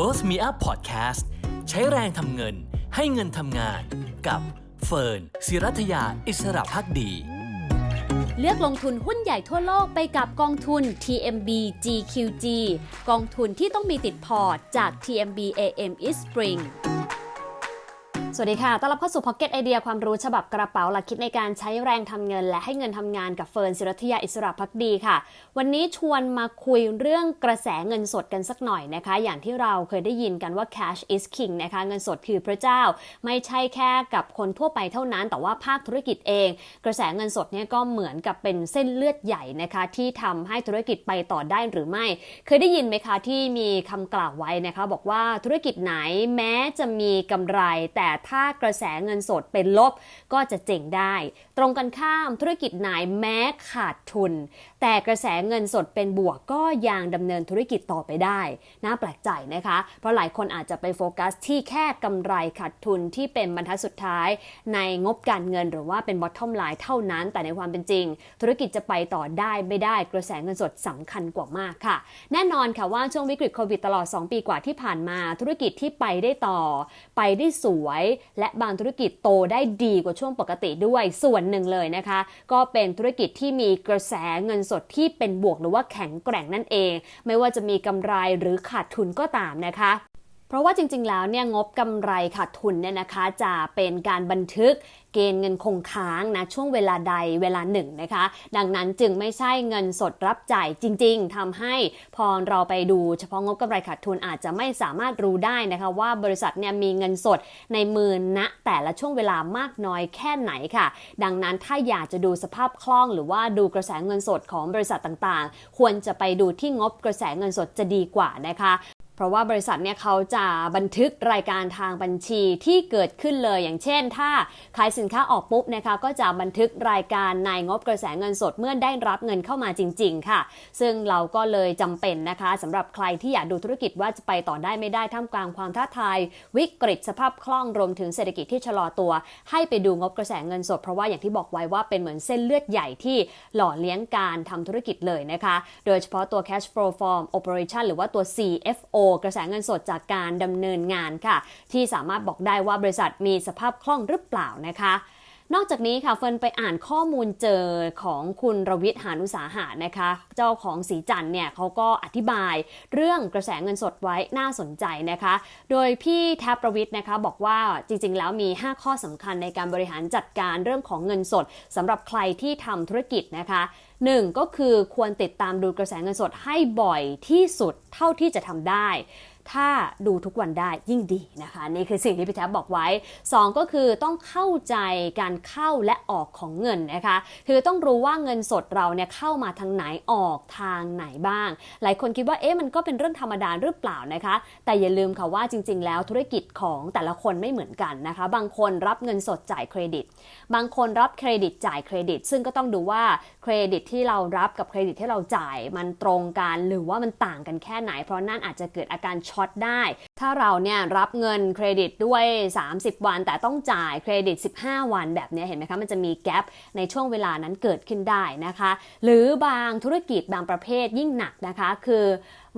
Worth Me Up Podcast ใช้แรงทำเงินให้เงินทำงาน กับเฟิร์นศิรัทยาอิสระพักดี เลือกลงทุนหุ้นใหญ่ทั่วโลกไปกับกองทุน TMB GQG กองทุนที่ต้องมีติดพอร์ตจาก TMB AM East Spring สวัสดีค่ะ ต้อนรับเข้าสู่ Pocket ไอเดียความรู้ฉบับกระเป๋าหลักคิดในการใช้แรงทำเงิน และให้เงินทำงานกับเฟิร์นศิรัทยาอิสระพักดีค่ะ วันนี้ชวนมาคุยเรื่องกระแสเงินสดกันสักหน่อยนะคะ อย่างที่เราเคยได้ยินกันว่า cash is king นะคะ เงินสดคือพระเจ้า ไม่ใช่แค่กับคนทั่วไปเท่านั้น แต่ว่าภาคธุรกิจเอง กระแสเงินสดเนี่ยก็เหมือนกับเป็นเส้นเลือดใหญ่นะคะ ที่ทำให้ธุรกิจไปต่อได้หรือไม่ เคยได้ยินไหมคะที่มีคำกล่าวไว้นะคะ บอกว่าธุรกิจไหนแม้จะมีกำไรแต่ถ้ากระแสเงินสดเป็นลบก็จะเจ๋งได้ ตรงกันข้ามธุรกิจไหนแม้ขาดทุน แต่กระแสเงินสดเป็นบวกก็ยังดำเนินธุรกิจต่อไปได้ น่าแปลกใจนะคะ เพราะหลายคนอาจจะไปโฟกัสที่แค่กำไรขาดทุนที่เป็นบรรทัดสุดท้ายในงบการเงินหรือว่าเป็น bottom line เท่านั้น แต่ในความเป็นจริง ธุรกิจจะไปต่อได้ไม่ได้กระแสเงินสดสำคัญกว่ามากค่ะ แน่นอนค่ะว่าช่วงวิกฤตโควิดตลอด 2 ปีกว่าที่ผ่านมา ธุรกิจที่ไปได้ต่อ ไปได้สวยและบางธุรกิจโตได้ดีกว่าช่วงปกติด้วยส่วนหนึ่งเลยนะคะ ก็เป็นธุรกิจที่มีกระแสเงินสดที่เป็นบวกหรือว่าแข็งแกร่งนั่นเอง ไม่ว่าจะมีกำไรหรือขาดทุนก็ตามนะคะ เพราะว่าจริง ๆ แล้วเนี่ยงบกำไรขาดทุนเนี่ยนะคะจะเป็นการบันทึกเกณฑ์เงินคงค้างนะช่วงเวลาใดเวลาหนึ่งนะคะ ดังนั้นจึงไม่ใช่เงินสดรับจ่ายจริง ๆทำให้พอเราไปดูเฉพาะงบกำไรขาดทุนอาจจะไม่สามารถรู้ได้นะคะว่าบริษัทเนี่ยมีเงินสดในมือณแต่ละช่วงเวลามากน้อยแค่ไหนค่ะ ดังนั้นถ้าอยากจะดูสภาพคล่อง หรือว่าดูกระแสเงินสดของบริษัทต่างๆ ควรจะไปดูที่งบกระแสเงินสดจะดีกว่านะคะ เพราะว่าบริษัทเนี่ยเขาจะบันทึกรายการทางบัญชีที่เกิดขึ้นเลย อย่างเช่น ถ้าขายสินค้าออกปุ๊บนะคะก็จะบันทึกรายการในงบกระแสเงินสดเมื่อได้รับเงินเข้ามาจริง ๆ ค่ะ ซึ่งเราก็เลยจำเป็นนะคะสำหรับใครที่อยากดูธุรกิจว่าจะไปต่อได้ไม่ได้ท่ามกลางความท้าทาย วิกฤตสภาพคล่องรวมถึงเศรษฐกิจที่ชะลอตัว ให้ไปดูงบกระแสเงินสด เพราะว่าอย่างที่บอกไว้ว่าเป็นเหมือนเส้นเลือดใหญ่ที่หล่อเลี้ยงการทำธุรกิจเลยนะคะ โดยเฉพาะตัว cash flow from operation หรือว่าตัว CFO กระแสเงินสดจากการดำเนินงานค่ะ ที่สามารถบอกได้ว่าบริษัทมีสภาพคล่องหรือเปล่านะคะ นอกจากนี้ค่ะเฟิร์นไปอ่านข้อมูลเจอของคุณรวิทย์หานุสาหะนะคะ เจ้าของสีจันเนี่ยเขาก็อธิบายเรื่องกระแสเงินสดไว้น่าสนใจนะคะ โดยพี่แทบประวิทย์นะคะบอกว่าจริงๆ แล้วมี 5 ข้อสำคัญในการบริหารจัดการเรื่องของเงินสดสำหรับใครที่ทำธุรกิจนะคะหนึ่งก็คือควรติดตามดูกระแสเงินสดให้บ่อยที่สุดเท่าที่จะทำได้ ถ้าดูทุกวันได้ยิ่งดีนะคะนี่คือสิ่งที่พี่แท็บบอกไว้ 2 ก็คือต้องเข้าใจการเข้าและออกของเงินนะคะ คือต้องรู้ว่าเงินสดเราเนี่ยเข้ามาทางไหนออกทางไหนบ้าง หลายคนคิดว่าเอ๊ะมันก็เป็นเรื่องธรรมดาหรือเปล่านะคะ แต่อย่าลืมค่ะว่าจริง ๆ แล้วธุรกิจของแต่ละคนไม่เหมือนกันนะคะ บางคนรับเงินสดจ่ายเครดิต บางคนรับเครดิตจ่ายเครดิต ซึ่งก็ต้องดูว่าเครดิตที่เรารับกับเครดิตที่เราจ่ายมันตรงกันหรือว่ามันต่างกันแค่ไหน เพราะนั่นอาจจะเกิดอาการช็อตได้ ถ้าเราเนี่ยรับเงินเครดิตด้วย 30 วัน แต่ต้องจ่ายเครดิต 15 วันแบบนี้เห็นไหมคะมันจะมีแกลบในช่วงเวลานั้นเกิดขึ้นได้นะคะ หรือบางธุรกิจบางประเภทยิ่งหนักนะคะ คือ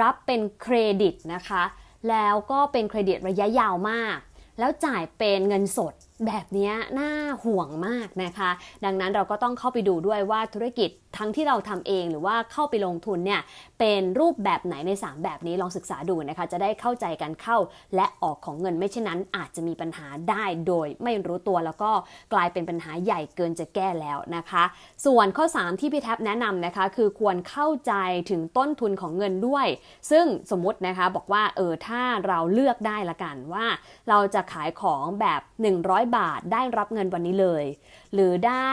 รับเป็นเครดิตนะคะ แล้วก็เป็นเครดิตระยะยาวมาก แล้วจ่ายเป็นเงินสด แบบนี้น่าห่วงมากนะคะ ดังนั้นเราก็ต้องเข้าไปดูด้วยว่าธุรกิจทั้งที่เราทำเองหรือว่าเข้าไปลงทุนเนี่ยเป็นรูปแบบไหนใน 3 แบบนี้ลองศึกษาดูนะคะ จะได้เข้าใจกันเข้าและออกของเงินไม่เช่นนั้น อาจจะมีปัญหาได้โดยไม่รู้ตัวแล้วก็กลายเป็นปัญหาใหญ่เกินจะแก้แล้วนะคะ ส่วนข้อ 3 ที่พี่แท็บแนะนำนะคะ คือควรเข้าใจถึงต้นทุนของเงินด้วย ซึ่งสมมตินะคะบอกว่าเออถ้าเราเลือกได้ละกันว่า เราจะขายของแบบ 100บาท ได้รับเงินวันนี้เลย หรือได้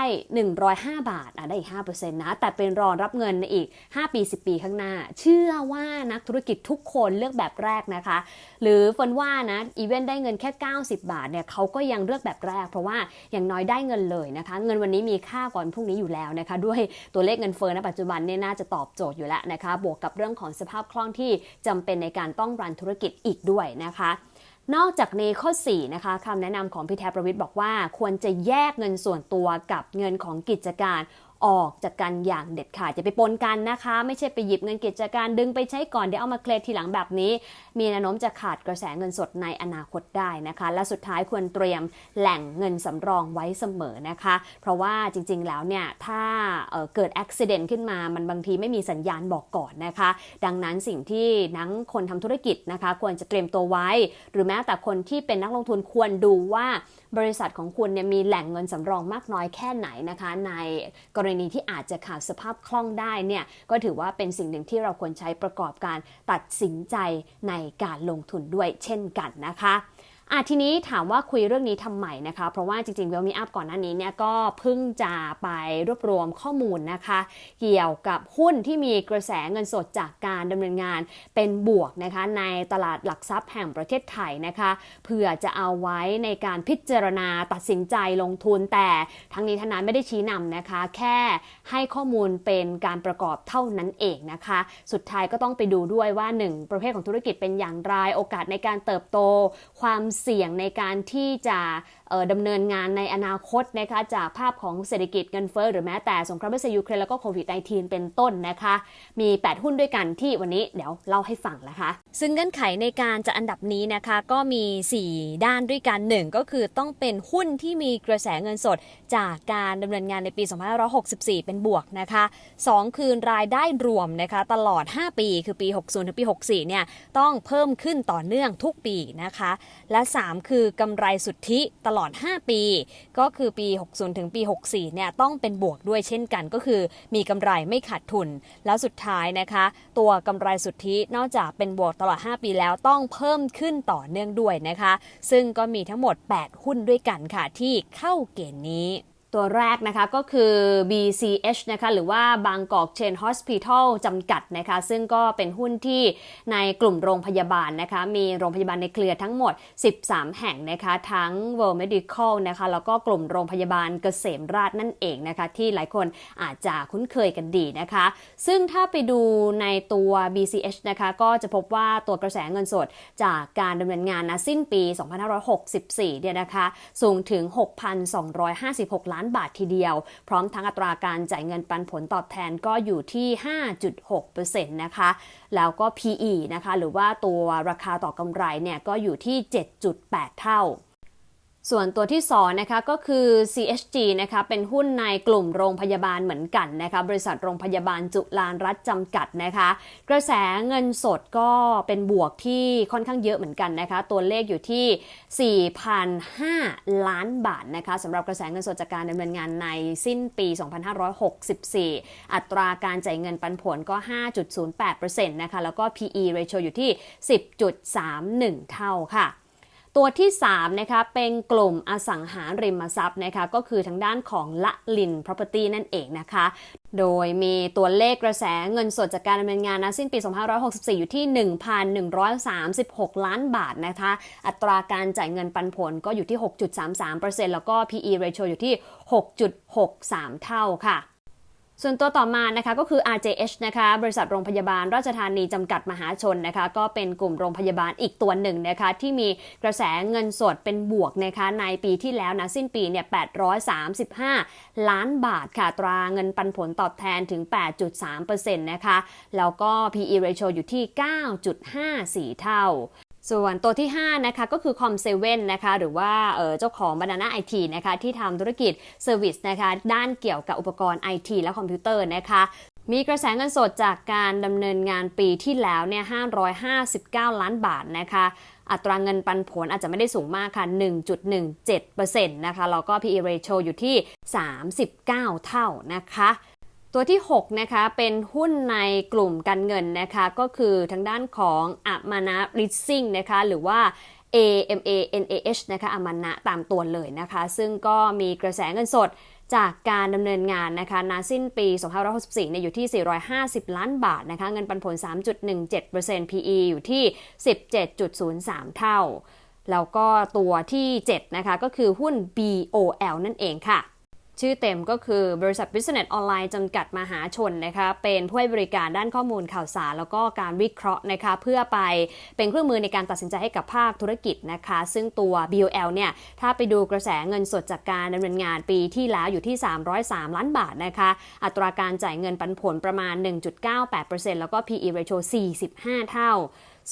105 บาทอะได้อีก5%นะ แต่เป็นรอรับเงินในอีก 5 ปี 10 ปีข้างหน้า เชื่อว่านักธุรกิจทุกคนเลือกแบบแรกนะคะ หรือฝนว่านะอีเวนต์ได้เงินแค่ 90 บาทเนี่ยเขาก็ยังเลือกแบบแรก เพราะว่าอย่างน้อยได้เงินเลยนะคะ เงินวันนี้มีค่าก่อนพรุ่งนี้อยู่แล้วนะคะ ด้วยตัวเลขเงินเฟ้อในปัจจุบันเนี่ยน่าจะตอบโจทย์อยู่แล้วนะคะ บวกกับเรื่องของสภาพคล่องที่จำเป็นในการต้องรันธุรกิจอีกด้วยนะคะ นอกจากนี้ข้อ 4 นะคะคำแนะนำของพี่แทบประวิทย์บอกว่า ควรจะแยกเงินส่วนตัวกับเงินของกิจการ ออกจากกันอย่างเด็ดขาดอย่าไปปนกันนะคะ ไม่ใช่ไปหยิบเงินกิจการดึงไปใช้ก่อนเดี๋ยวเอามาเคลมทีหลังแบบนี้ มีแนวโน้มจะขาดกระแสเงินสดในอนาคตได้นะคะ และสุดท้ายควรเตรียมแหล่งเงินสำรองไว้เสมอนะคะ เพราะว่าจริงๆแล้วเนี่ยถ้าเอ่อเกิดอุบิเหตุขึ้นมามันบางทีไม่มีสัญญาณบอกก่อนนะคะ ดังนั้นสิ่งที่นักคนทำธุรกิจนะคะ ควรจะเตรียมตัวไว้ หรือแม้แต่คนที่เป็นนักลงทุนควรดูว่าบริษัทของคุณเนี่ยมีแหล่งเงินสำรองมากน้อยแค่ไหนนะคะ ในกรณีที่อาจจะขาดสภาพคล่องได้เนี่ยก็ถือว่าเป็นสิ่งหนึ่งที่เราควรใช้ประกอบการตัดสินใจในการลงทุนด้วยเช่นกันนะคะ อะทีนี้ถามว่าคุยเรื่องนี้ทำไมนะคะ เพราะว่าจริงๆเวลมีอัพก่อนหน้านี้เนี่ยก็เพิ่งจะไปรวบรวมข้อมูลนะคะ เกี่ยวกับหุ้นที่มีกระแสเงินสดจากการดำเนินงานเป็นบวกนะคะในตลาดหลักทรัพย์แห่งประเทศไทยนะคะเพื่อจะเอาไว้ในการพิจารณาตัดสินใจลงทุน แต่ทั้งนี้ทั้งนั้นไม่ได้ชี้นำนะคะ แค่ให้ข้อมูลเป็นการประกอบเท่านั้นเองนะคะ สุดท้ายก็ต้องไปดูด้วยว่า 1 ประเภทของธุรกิจเป็นอย่างไรโอกาสในการเติบโต ความเสี่ยงในการที่จะ ดำเนินงานในอนาคตนะคะจากภาพของเศรษฐกิจเงินเฟ้อหรือแม้แต่สงครามรัสเซียยูเครนแล้วก็โควิด -19 เป็นต้นนะคะ มี 8 หุ้นด้วยกันที่วันนี้เดี๋ยวเล่าให้ฟังนะคะ ซึ่งเงื่อนไขในการจะอันดับนี้นะคะก็มี 4 ด้านด้วยกัน 1 ก็คือต้องเป็นหุ้นที่มีกระแสเงินสดจากการดำเนินงานในปี 2564 เป็นบวกนะคะ 2 คือรายได้รวมนะคะตลอด 5 ปีคือปี 60 ถึงปี 64 เนี่ยต้องเพิ่มขึ้นต่อเนื่องทุกปีนะคะ และ 3 คือกำไรสุทธิตลอด5 ปี ก็คือปี 60 ถึงปี 64 เนี่ยต้องเป็นบวกด้วยเช่นกันก็คือมีกำไรไม่ขาดทุน แล้วสุดท้ายนะคะ ตัวกำไรสุทธินอกจากเป็นบวกตลอด 5 ปีแล้วต้องเพิ่มขึ้นต่อเนื่องด้วยนะคะ ซึ่งก็มีทั้งหมด 8 หุ้นด้วยกันค่ะที่เข้าเกณฑ์นี้ ตัวแรกนะคะก็คือ BCH นะคะหรือว่าบางกอกเชน Hospital จำกัดนะคะซึ่งก็เป็นหุ้นที่ในกลุ่มโรงพยาบาลนะคะมีโรงพยาบาลในเครือทั้งหมด 13 แห่งนะคะทั้ง World Medical นะคะแล้วก็กลุ่มโรงพยาบาลเกษมราชนั่นเองนะคะที่หลายคนอาจจะคุ้นเคยกันดีนะคะ ซึ่งถ้าไปดูในตัว BCH นะคะก็จะพบว่าตัวกระแสเงินสดจากการดำเนินงานนะสิ้นปี 2564 เนี่ยนะคะสูงถึง 6,256 ล้านบาททีเดียว พร้อมทั้งอัตราการจ่ายเงินปันผลตอบแทนก็อยู่ที่ 5.6%นะคะ แล้วก็ PE นะคะ หรือว่าตัวราคาต่อกำไรเนี่ยก็อยู่ที่ 7.8 เท่า ส่วนตัวที่2นะคะก็คือ CHG นะคะเป็นหุ้นในกลุ่มโรงพยาบาลเหมือนกันนะคะบริษัทโรงพยาบาลจุฬารัฐจำกัดนะคะ กระแสเงินสดก็เป็นบวกที่ค่อนข้างเยอะเหมือนกันนะคะ ตัวเลขอยู่ที่ 4,005 ล้านบาทนะคะสำหรับกระแสเงินสดจากการดำเนินงานในสิ้นปี 2564 อัตราการจ่ายเงินปันผลก็ 5.08%นะคะแล้วก็ PE ratio อยู่ที่ 10.31 เท่าค่ะ ตัวที่3นะคะเป็นกลุ่มอสังหาริมทรัพย์นะคะก็คือทางด้านของละลิน property นั่นเองนะคะ โดยมีตัวเลขกระแสเงินสดจากการดำเนินงานนะสิ้นปี 2564 อยู่ที่ 1,136 ล้านบาทนะคะ อัตราการจ่ายเงินปันผลก็อยู่ที่ 6.33%แล้วก็ PE ratio อยู่ที่ 6.63 เท่าค่ะ ส่วนตัวต่อมานะคะก็คือ RJH นะคะบริษัทโรงพยาบาลราชธานีจำกัดมหาชนนะคะก็เป็นกลุ่มโรงพยาบาลอีกตัวหนึ่งนะคะที่มีกระแสเงินสดเป็นบวกนะคะในปีที่แล้วนะสิ้นปีเนี่ย835 ล้านบาทค่ะตราเงินปันผลตอบแทนถึง 8.3%นะคะแล้วก็ PE ratio อยู่ที่ 9.54 เท่า ส่วนตัวที่ 5 นะคะก็คือ Com7 นนะคะหรือว่าเจ้าของ Banana IT นะคะที่ทำธุรกิจเซอร์วิสนะคะด้านเกี่ยวกับอุปกรณ์ IT และคอมพิวเตอร์นะคะมีกระแสเงินสดจากการดำเนินงานปีที่แล้วเนี่ย 559 ล้านบาทนะคะ อัตราเงินปันผลอาจจะไม่ได้สูงมากค่ะ 1.17%นะคะ แล้วก็ PE ratio อยู่ที่ 39 เท่านะคะ ตัวที่ 6 นะคะ เป็นหุ้นในกลุ่มการเงินนะคะ ก็คือทางด้านของอามานะริซซิ่งนะคะ หรือว่า AMA NAH นะคะอามานะตามตัวเลยนะคะ ซึ่งก็มีกระแสเงินสดจากการดำเนินงานนะคะนาสิ้นปี 2564เนี่ยอยู่ที่ 450 ล้านบาทนะคะ เงินปันผล 3.17% PE อยู่ที่ 17.03 เท่า แล้วก็ตัวที่ 7 นะคะ ก็คือหุ้น BOL นั่นเองค่ะ ชื่อเต็มก็คือบริษัท Business Online จำกัดมหาชนนะคะเป็นผู้ให้บริการด้านข้อมูลข่าวสาร แล้วก็การวิเคราะห์นะคะเพื่อไปเป็นเครื่องมือในการตัดสินใจให้กับภาคธุรกิจนะคะ ซึ่งตัว BOL เนี่ยถ้าไปดูกระแสเงินสดจากการดำเนินงานปีที่แล้วอยู่ที่ 303 ล้านบาทนะคะอัตราการจ่ายเงินปันผลประมาณ 1.98%แล้วก็ PE ratio 45 เท่า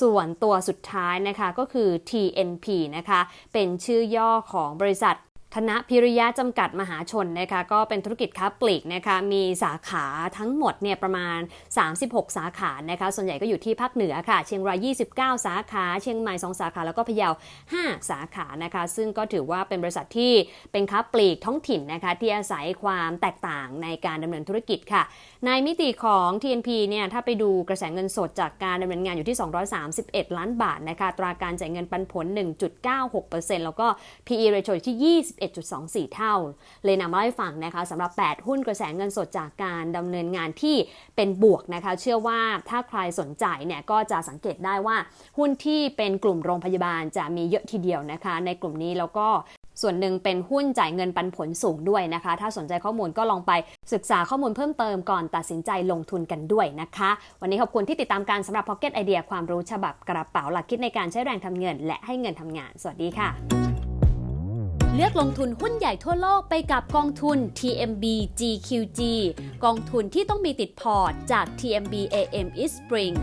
ส่วนตัวสุดท้ายนะคะก็คือ TNP นะคะ เป็นชื่อย่อของบริษัท ธนพิริยะจำกัดมหาชนนะคะก็เป็นธุรกิจค้าปลีกนะคะมีสาขาทั้งหมดเนี่ยประมาณ 36 สาขานะคะส่วนใหญ่ก็อยู่ที่ภาคเหนือค่ะ เชียงราย 29 สาขา เชียงใหม่ 2 สาขา แล้วก็พะเยา 5 สาขานะคะซึ่งก็ถือว่าเป็นบริษัทที่เป็นค้าปลีกท้องถิ่นนะคะที่อาศัยความแตกต่างในการดำเนินธุรกิจค่ะ ในมิติของ TNP เนี่ยถ้าไปดูกระแสเงินสดจากการดำเนินงานอยู่ที่ 231 ล้านบาทนะคะตราการจ่ายเงินปันผล 1.96%แล้วก็ PE ratio อยู่ที่21.24 เท่า เลยนำมาให้ฟังนะคะสำหรับ 8 หุ้นกระแสเงินสดจากการดำเนินงานที่เป็นบวกนะคะ เชื่อว่าถ้าใครสนใจเนี่ยก็จะสังเกตได้ว่า หุ้นที่เป็นกลุ่มโรงพยาบาลจะมีเยอะทีเดียวนะคะ ในกลุ่มนี้แล้วก็ส่วนหนึ่งเป็นหุ้นจ่ายเงินปันผลสูงด้วยนะคะ ถ้าสนใจข้อมูลก็ลองไปศึกษาข้อมูลเพิ่มเติมก่อนตัดสินใจลงทุนกันด้วยนะคะ วันนี้ขอบคุณที่ติดตามการสำหรับ Pocket Idea ความรู้ฉบับกระเป๋าหลักคิดในการใช้แรงทำเงิน และให้เงินทำงาน สวัสดีค่ะ เลือกลงทุนหุ้นใหญ่ทั่วโลกไปกับกองทุน TMB GQG กองทุนที่ต้องมีติดพอร์ตจาก TMB AM East Spring